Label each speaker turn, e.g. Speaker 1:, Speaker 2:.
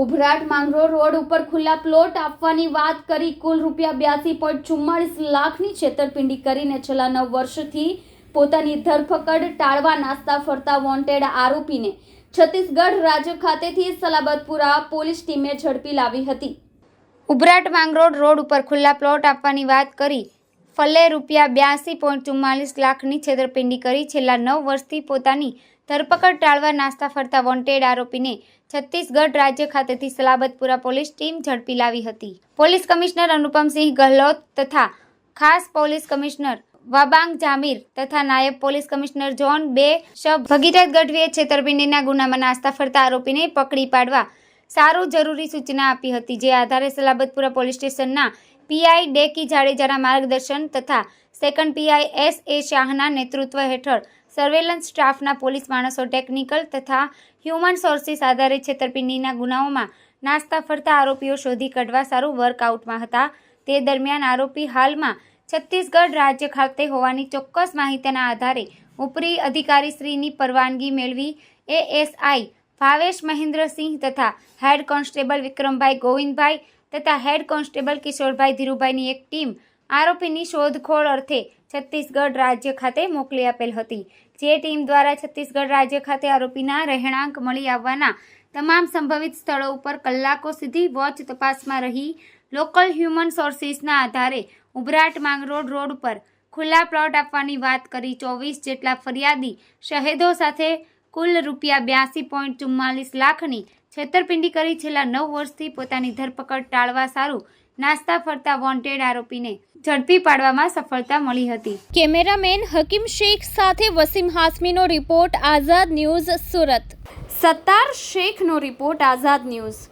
Speaker 1: Ubharat માંગરો road ઉપર ખુલ્લા plot આપવાની વાત કરી કુલ રૂપિયા બ્યાસી પોઈન્ટ ચુમ્માળીસ લાખની છેતરપિંડી કરીને છેલ્લા નવ વર્ષથી પોતાની ધરપકડ ટાળવા નાસ્તા ફરતા વોન્ટેડ આરોપીને છત્તીસગઢ રાજ્ય ખાતેથી સલાબતપુરા પોલીસ ટીમે ઝડપી લાવી હતી.
Speaker 2: ઉભરાટ માંગરોડ રોડ ઉપર ખુલ્લા પ્લોટ આપવાની વાત કરી ફલે રૂપિયા બ્યાસી પોઈન્ટ ચુમ્માલીસ લાખની છેતરપિંડી કરી. છેલ્લા નવ વર્ષથી પોતાની ધરપકડ ટાળવા નાસ્તા ફરતા વોન્ટેડ આરોપીને છત્તીસગઢ રાજ્ય ખાતેથી સલાબતપુરા પોલીસ ટીમ ઝડપી લાવી હતી. પોલીસ કમિશનર અનુપમસિંહ ગહલોત તથા ખાસ પોલીસ કમિશનર વાબાંગ જામીર તથા નાયબ પોલીસ કમિશનર જોન બે શબ ભગીરથ ગઢવીએ છેતરપિંડીના ગુનામાં નાસ્તા ફરતા આરોપીને પકડી પાડવા સારું જરૂરી સૂચના આપી હતી. જે આધારે સલાબતપુરા પોલીસ સ્ટેશનના પીઆઈ ડેકી જાડેજાના માર્ગદર્શન તથા સેકન્ડ પીઆઈ એસ એ શાહના નેતૃત્વ હેઠળ સર્વેલન્સ સ્ટાફના પોલીસ માણસો ટેકનિકલ તથા હ્યુમન સોર્સિસ આધારે છેતરપિંડીના ગુનાઓમાં નાસ્તા ફરતા આરોપીઓ શોધી કાઢવા સારું વર્કઆઉટમાં હતા. તે દરમિયાન આરોપી હાલમાં છત્તીસગઢ રાજ્ય ખાતે હોવાની ચોક્કસ માહિતીના આધારે ઉપરી અધિકારીશ્રીની પરવાનગી મેળવી એએસઆઈ ભાવેશ મહેન્દ્રસિંહ તથા હેડ કોન્સ્ટેબલ વિક્રમભાઈ ગોવિંદભાઈ તથા હેડ કોન્સ્ટેબલ કિશોરભાઈ ધીરુભાઈની એક ટીમ આરોપીની શોધખોળ અર્થે છત્તીસગઢ રાજ્ય ખાતે મોકલી આપેલ હતી. જે ટીમ દ્વારા છત્તીસગઢ રાજ્ય ખાતે આરોપીના રહેણાંક મળી આવવાના તમામ સંભવિત સ્થળો ઉપર કલાકો સુધી વોચ તપાસમાં રહી લોકલ હ્યુમન સોર્સિસના આધારે ઉભરાટ માંગરોળ રોડ પર ખુલ્લા પ્લોટ આપવાની વાત કરી ચોવીસ જેટલા ફરિયાદી શહેદો સાથે કુલ રૂપિયા બ્યાસી પોઈન્ટ ચુમ્માલીસ લાખની છેતરપિંડી કરી છેલ્લા નવ વર્ષથી પોતાની ધરપકડ ટાળવા સારું નાસ્તા ફરતા વોન્ટેડ આરોપીને ઝડપી પાડવામાં સફળતા મળી હતી.
Speaker 1: કેમેરામેન હકીમ શેખ સાથે વસીમ હાસમીનો રિપોર્ટ આઝાદ ન્યૂઝ સુરત. સત્તાર શેખનો રિપોર્ટ આઝાદ ન્યૂઝ.